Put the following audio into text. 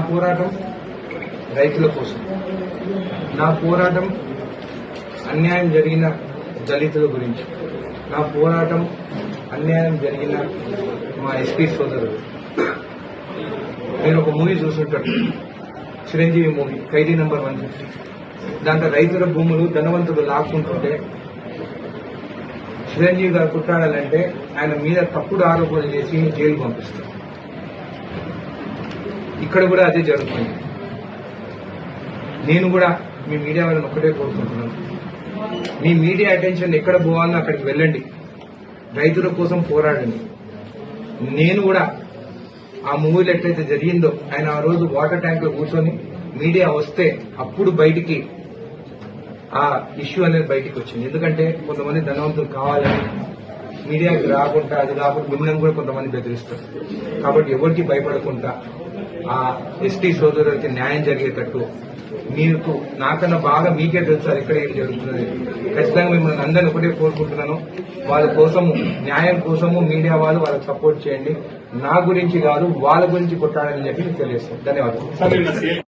పోరాటం రైతుల కోసం. నా పోరాటం అన్యాయం జరిగిన దళితుల గురించి. నా పోరాటం అన్యాయం జరిగిన మా ఎస్పీ సోదరులు. నేను ఒక మూవీ చూస్తుంటాను. Chiranjeevi movie Khaidi number one fifty. దాంట్లో రైతుల భూములు ధనవంతులు లాక్కుంటుంటే చిరంజీవి గారు కుట్టాడాలంటే ఆయన మీద తప్పుడు ఆరోపణలు చేసి జైలు పంపిస్తారు. ఇక్కడ కూడా అదే జరుగుతుంది. నేను కూడా మీ మీడియా వాళ్ళని ఒక్కటే కోరుకుంటున్నాను. మీ మీడియా అటెన్షన్ ఎక్కడ పోవాలో అక్కడికి వెళ్ళండి. రైతుల కోసం పోరాడండి. నేను కూడా ఆ మూవీలో ఎట్లయితే జరిగిందో ఆయన ఆ రోజు వాటర్ ట్యాంక్లో కూర్చొని మీడియా వస్తే అప్పుడు బయటికి ఆ ఇష్యూ అనేది బయటికి వచ్చింది. ఎందుకంటే కొంతమంది ధనవంతులు కావాలని మీడియాకి రాకుండా అది కాకుండా మిమ్మల్ని కూడా కొంతమంది బెదిరిస్తారు. కాబట్టి ఎవరికి భయపడకుండా ఆ ఎస్టీ సోదరులకి న్యాయం జరిగేటట్టు మీకు నాకన్నా బాగా మీకే తెలుసు ఇక్కడ ఏం జరుగుతున్నది. ఖచ్చితంగా మిమ్మల్ని అందరిని ఒకటే కోరుకుంటున్నాను. వాళ్ళ కోసము న్యాయం కోసము మీడియా వాళ్ళు వాళ్ళకి సపోర్ట్ చేయండి. నా గురించి కాదు వాళ్ళ గురించి కొట్టాలని చెప్పి తెలియజేస్తాను. ధన్యవాదాలు.